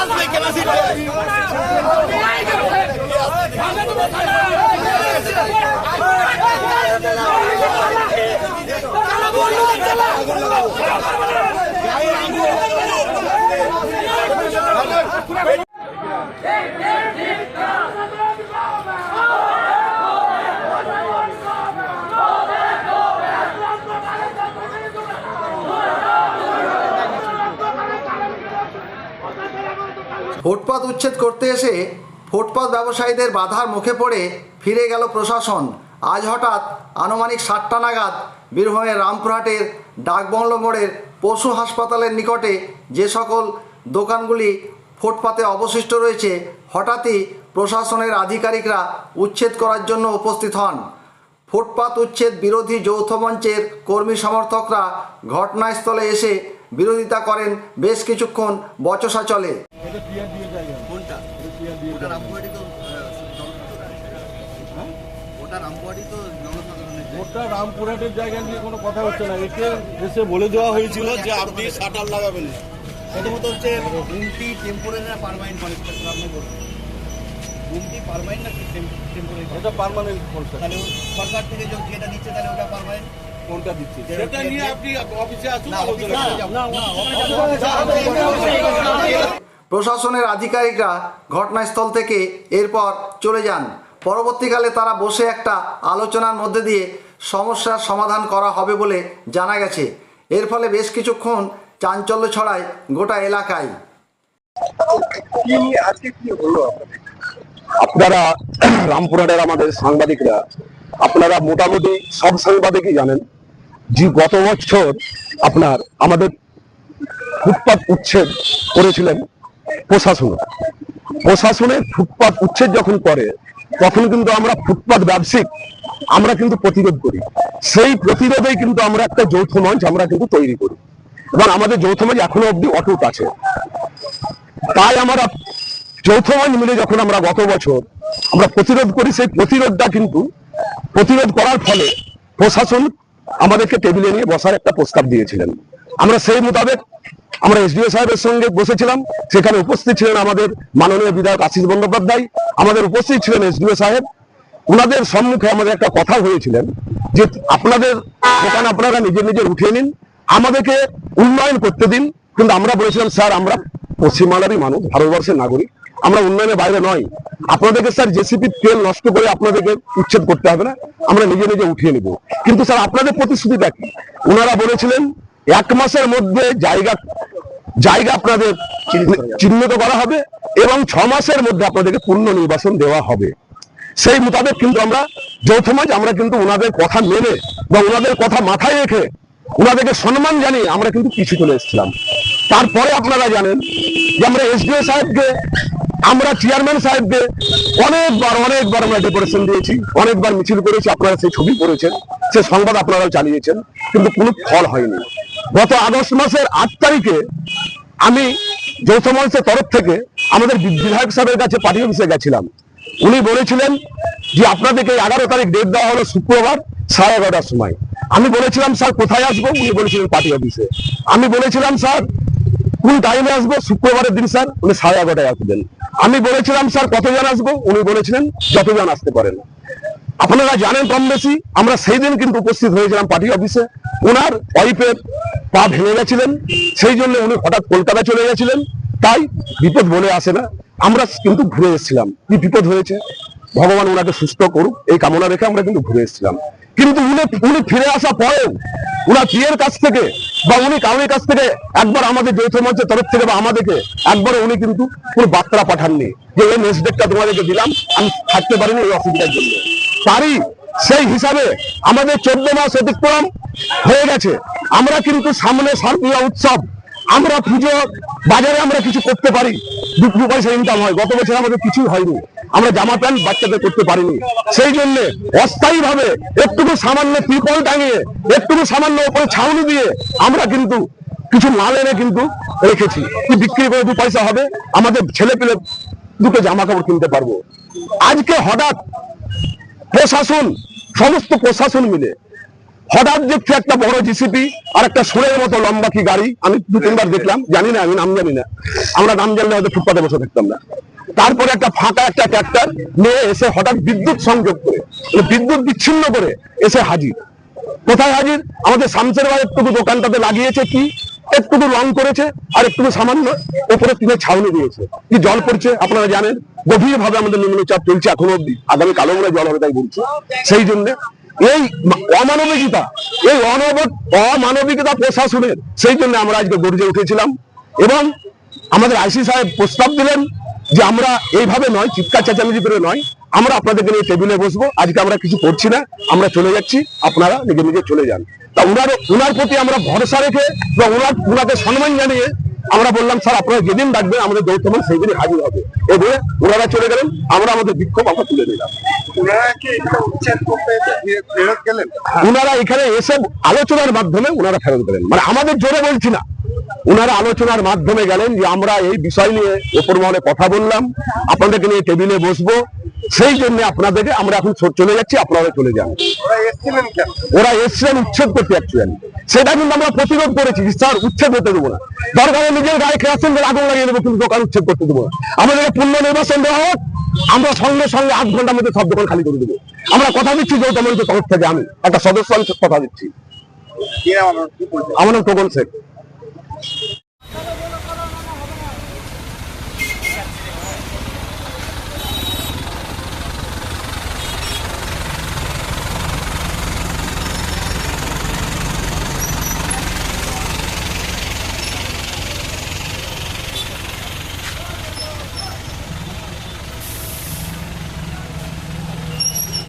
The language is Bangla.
আসবে কেন আসবে ফুটপাত উচ্ছেদ করতে এসে ফুটপাত ব্যবসায়ীদের বাধার মুখে পড়ে ফিরে গেল প্রশাসন। আজ হঠাৎ আনুমানিক সাতটা নাগাদ বীরভূমের রামপুরহাটের ডাকবাংলো মোড়ের পশু হাসপাতালের নিকটে যে সকল দোকানগুলি ফুটপাতে অবশিষ্ট রয়েছে, হঠাৎই প্রশাসনের আধিকারিকরা উচ্ছেদ করার জন্য উপস্থিত হন। ফুটপাত উচ্ছেদ বিরোধী যৌথ মঞ্চের কর্মী সমর্থকরা ঘটনাস্থলে এসে বিরোধিতা করেন বেশ কিছুক্ষণ বচসা চলে। কোনটা? ওটা রামপুরহাটি তো ওটা রামপুরহাটি তো জনসাধারণের ওটা রামপুরহাটের জায়গা নিয়ে কোনো কথা হচ্ছে না। একে এসে বলে দেওয়া হয়েছিল যে আপনি শাটার লাগাবেন। প্রথমত হচ্ছে ঘুমটি টেম্পোরারি না পারমানেন্ট কনস্ট্রাকশন আপনি বলুন। ঘুমটি পারমানেন্ট না টেম্পোরারি এটা পার্মানেন্ট কনস্ট্রাকশন তাহলে ও সরকার থেকে যখন যেটা দিচ্ছে তাহলে ওটা পারমানেন্ট দিচ্ছে। সেটা নিয়ে আপনি অফিসে আসুন প্রশাসনের আধিকারিকরা ঘটনাস্থল থেকে এরপর চলে যান। পরবর্তীকালে তারা বসে একটা আলোচনার মধ্যে দিয়ে সমস্যার সমাধান করা হবে বলে জানা গেছে। এর ফলে বেশ কিছুক্ষণ চাঞ্চল্য ছড়ায় গোটা এলাকায়। আপনারা রামপুরহাটের আমাদের সাংবাদিকরা আপনারা মোটামুটি সব সাংবাদিকই জানেন। যে গত বছর আপনার আমাদের ফুটপাত উচ্ছেদ করেছিলেন প্রশাসন প্রশাসনের ফুটপাত উচ্ছেদ যখন করে, তখন কিন্তু আমরা ফুটপাত ব্যবসায়িক, আমরা কিন্তু প্রতিরোধ করি। সেই প্রতিরোধেই কিন্তু আমরা একটা যৌথ মঞ্চ আমরা কিন্তু তৈরি করি। এবং আমাদের যৌথ মঞ্চ এখনও অব্দি অটুট আছে। তাই আমরা যৌথ মঞ্চ মিলে যখন আমরা গত বছর আমরা প্রতিরোধ করি, সেই প্রতিরোধটা কিন্তু, প্রতিরোধ করার ফলে প্রশাসন আমাদেরকে টেবিলে নিয়ে বসার একটা প্রস্তাব দিয়েছিলেন। আমরা সেই মোতাবেক আমরা এসডিও সাহেবের সঙ্গে বসেছিলাম। সেখানে উপস্থিত ছিলেন আমাদের মাননীয় বিধায়ক আশিস বন্দ্যোপাধ্যায়, আমাদের উপস্থিত ছিলেন এসডিও সাহেব। ওনাদের সম্মুখে আমাদের একটা কথা হয়েছিলেন যে আপনাদের দোকান আপনারা নিজে নিজে উঠিয়ে নিন, আমাদেরকে উন্নয়ন করতে দিন। কিন্তু আমরা বলেছিলাম, স্যার, আমরা পশ্চিমবাংলারই মানুষ, ভারতবর্ষের নাগরিক। আমরা উন্নয়নের বাইরে নয়। আপনাদেরকে স্যার জেসিপি তেল নষ্ট করে আপনাদেরকে উচ্ছেদ করতে হবে না আমরা নিজে নিজে উঠিয়ে নিব। কিন্তু স্যার আপনাদের প্রতিশ্রুতিটা কি? ওনারা বলেছিলেন এক মাসের মধ্যে জায়গা জায়গা আপনাদের চিহ্নিত করা হবে। এবং ছ মাসের মধ্যে আপনাদেরকে পূর্ণ নির্বাচন দেওয়া হবে। সেই মোতাবেক কিন্তু আমরা যৌথ মঞ্চ আমরা কিন্তু ওনাদের কথা মেনে বা ওনাদের কথা মাথায় রেখে ওনাদেরকে সম্মান জানিয়ে আমরা কিন্তু পিছু চলে এসেছিলাম। তারপরে আপনারা জানেন যে আমরা এসডিও সাহেবকে আমরা চেয়ারম্যান সাহেবকে অনেকবার অনেকবার আমরা ডেকোরেশন দিয়েছি, অনেকবার মিছিল করেছি, আপনারা সেই ছবি করেছেন সে সংবাদ আপনারাও চালিয়েছেন, কিন্তু কোনো ফল হয়নি। গত আগস্ট মাসের আট তারিখে আমি যৌথ মঞ্চের তরফ থেকে আমাদের বিধায়ক সাহেবের কাছে পার্টি অফিসে গেছিলাম। উনি বলেছিলেন যে আপনাদেরকে এগারো তারিখ ডেট দেওয়া হলো শুক্রবার সাড়ে এগারোটার সময়। আমি বলেছিলাম, স্যার, কোথায় আসব? উনি বলেছিলেন পার্টি অফিসে আমি বলেছিলাম, স্যার, কোন টাইমে আসব? শুক্রবারের দিন, স্যার, উনি সাড়ে এগারোটায় আসবেন। আমি বলেছিলাম, স্যার কতজন আসব? উনি বলেছিলেন যতজন আসতে পারেন আপনারা জানেন কম বেশি, আমরা সেই দিন কিন্তু উপস্থিত হয়েছিলাম পার্টি অফিসে। ওনার ওয়াইফের পা ভেঙে গেছিলেন, সেই জন্য উনি হঠাৎ কলকাতা চলে গেছিলেন। তাই বিপদ বলে আসে না। আমরা কিন্তু ঘুরে এসেছিলাম। কি বিপদ হয়েছে? ভগবান ওনাকে সুস্থ করুক, এই কামনা রেখে আমরা কিন্তু ঘুরে এসেছিলাম। কিন্তু উনি উনি ফিরে আসা পরেও উনার বিয়ের কাছ থেকে বা উনি কাউনের কাছ থেকে একবার আমাদের যৌথ মঞ্চের তরফ থেকে বা আমাদেরকে একবার উনি কিন্তু কোনো বার্তা পাঠাননি যে নেক্সট ডেটটা তোমাদেরকে দিলাম, আমি থাকতে পারিনি এই অসুবিধার জন্য। তারই সেই হিসাবে আমাদের চোদ্দ মাস অতিক্রম হয়ে গেছে। আমরা কিন্তু সামনে শারদীয় উৎসব, আমরা পুজো বাজারে আমরা কিছু করতে পারি। দু দু পয়সা ইনকাম হয়। গত বছর আমাদের কিছুই হয়নি। আমরা জামা প্যান্ট বাচ্চাদের করতে পারিনি। সেই জন্য অস্থায়ী ভাবে একটুকু সামান্য ত্রিপল টাঙিয়ে, একটুকু সামান্য ওপরে ছাউনি দিয়ে আমরা কিন্তু কিছু মাল এনে কিন্তু রেখেছি। বিক্রি করে দু পয়সা হবে? আমাদের ছেলে পেলে দুটো জামা কাপড় কিনতে পারব। আজকে হঠাৎ প্রশাসন, সমস্ত প্রশাসন মিলে হঠাৎ দেখছি একটা বড় জিসিপি আর একটা সুরের মতো লম্বা কি গাড়ি। আমি দু তিনবার দেখলাম, জানি না, আমি নাম জানি না। আমরা নাম জানলে হয়তো ফুটপাতে বসে থাকতাম না। তারপরে একটা ফাঁকা একটা ট্র্যাক্টর নিয়ে এসে হঠাৎ বিদ্যুৎ সংযোগ করে মানে বিদ্যুৎ বিচ্ছিন্ন করে এসে হাজির। কোথায় হাজির? আমাদের শামসের বাড়ির একটুকু দোকানটাতে লাগিয়েছে কি? একটুকু রং করেছে, আর একটুকু সামান্য উপরে তিনে ছাউনি দিয়েছে। কি জল পড়ছে, আপনারা জানেন? গভীর ভাবে আমাদের নিম্নচাপ চলছে এখনও অব্দি আগামী কালো মনে জল হবে তাই বলছি। সেই জন্য এই অমানবিকতা, এই অনব- অমানবিকতা প্রশাসনের, সেই জন্য আমরা আজকে গর্জে উঠেছিলাম। এবং আমাদের আইসি সাহেব প্রস্তাব দিলেন যে আমরা এইভাবে নয় চিৎকার চেঁচামেচি করে নয় আমরা আপনাদেরকে নিয়ে টেবিলে বসবো। আজকে আমরা কিছু করছি না আমরা চলে যাচ্ছি আপনারা নিজে নিজে চলে যান। তা উনার উনার প্রতি আমরা ভরসা রেখে বা উনার উনাকে সম্মান জানিয়ে আমরা বললাম স্যার আপনারা যেদিন ডাকবেন আমাদের যৌথমান সেই দিনই হাজির হবে। এই বলে ওনারা চলে গেলেন আমরা আমাদের বিক্ষোভ আমরা তুলে নিলাম। উনারা এখানে এসে আলোচনার মাধ্যমে ওনারা ফেরত গেলেন। মানে আমাদের জোরে বলছি না। উনারা আলোচনার মাধ্যমে গেলেন যে আমরা এই বিষয় নিয়ে ওপর মহলে কথা বললাম। আপনাদেরকে নিয়ে টেবিলে বসবো। সেই জন্য আপনাদেরকে আমরা এখন চলে যাচ্ছি আপনারা চলে যান। ওরা এসছিলেন উচ্ছেদ করতে অ্যাকচুয়ালি সেটা কিন্তু আমরা প্রতিরোধ করেছি স্যার উচ্ছেদ হতে দেবো না। দরকারে নিজের গায়ে কেরাসিন তেল আগুন লাগিয়ে দেবো কিন্তু দোকান উচ্ছেদ করতে দেবো না। আমাদেরকে পূর্ণ নির্বাচন দেওয়া হোক আমরা সঙ্গে সঙ্গে আধ ঘণ্টার মধ্যে সব দোকান খালি করে দেবো। আমরা কথা দিচ্ছি যৌথ মঞ্চের তরফ থেকে আমি। একটা সদস্য আমি কথা দিচ্ছি। আমার নাম টোকন শেখ।